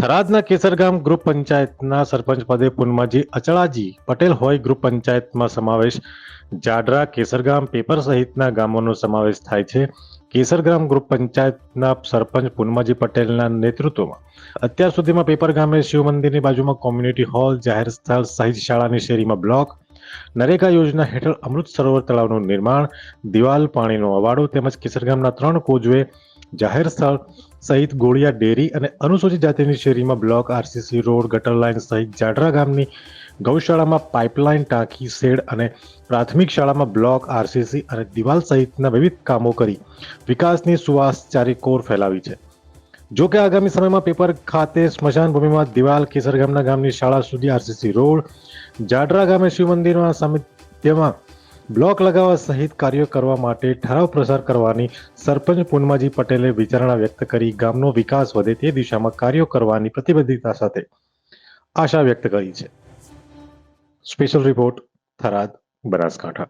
થરાદના Kesargam group પંચાયતના સરપંચ પદે પુનમાજી અચળાજી પટેલ હોય ગ્રુપ પંચાયતમાં સમાવેશ. જાડરા કેસરગામ પેપર સહિતના ગામોનો સમાવેશ થાય છે. કેસરગામ ગ્રુપ પંચાયતના સરપંચ પુનમાજી પટેલના નેતૃત્વમાં. અત્યાર સુધીમાં પેપર ગામે શિવ મંદિરની બાજુમાં કોમ્યુનિટી હોલ, જાહેર સ્થળ, સહિત શાળાની શેરીમાં બ્લોક, નરેગા યોજના હેઠળ અમૃત સરોવર તળાવનું નિર્માણ, દિવાલ, પાણીનો અવાડો તેમજ કેસરગામના ત્રણ કોજવે જાહેર સ્થળ સહિત ગોળિયા ડેરી અને અનુસૂચિત જાતિની શેરીમાં બ્લોક આરસીસી રોડ, ગટર લાઇન સહિત જાડરા ગામની ગૌશાળામાં પાઇપલાઇન ટાંકી, શેડ અને પ્રાથમિક શાળામાં બ્લોક આરસીસી અને દિવાલ સહિતના વિવિધ કામો કરી વિકાસની સુવાસ ચારી કોર ફેલાવી છે. જો કે આગામી સમયમાં પેપર ખાતે સ્મશાન ભૂમિમાં દિવાલ કેસર ગામના ગામની શાળા સુધી આરસીસી રોડ, જાડરા ગામે શિવ મંદિરના સામિત્યમાં બ્લોક લગાવવા સહિત કાર્યો કરવા માટે ઠરાવ પ્રસાર કરવાની સરપંચ પૂનમાજી પટેલે વિચારણા વ્યક્ત કરી ગામનો વિકાસ વધે તે દિશામાં કાર્યો કરવાની પ્રતિબદ્ધતા સાથે આશા વ્યક્ત કરી છે. Special report Tharad, Banaskantha.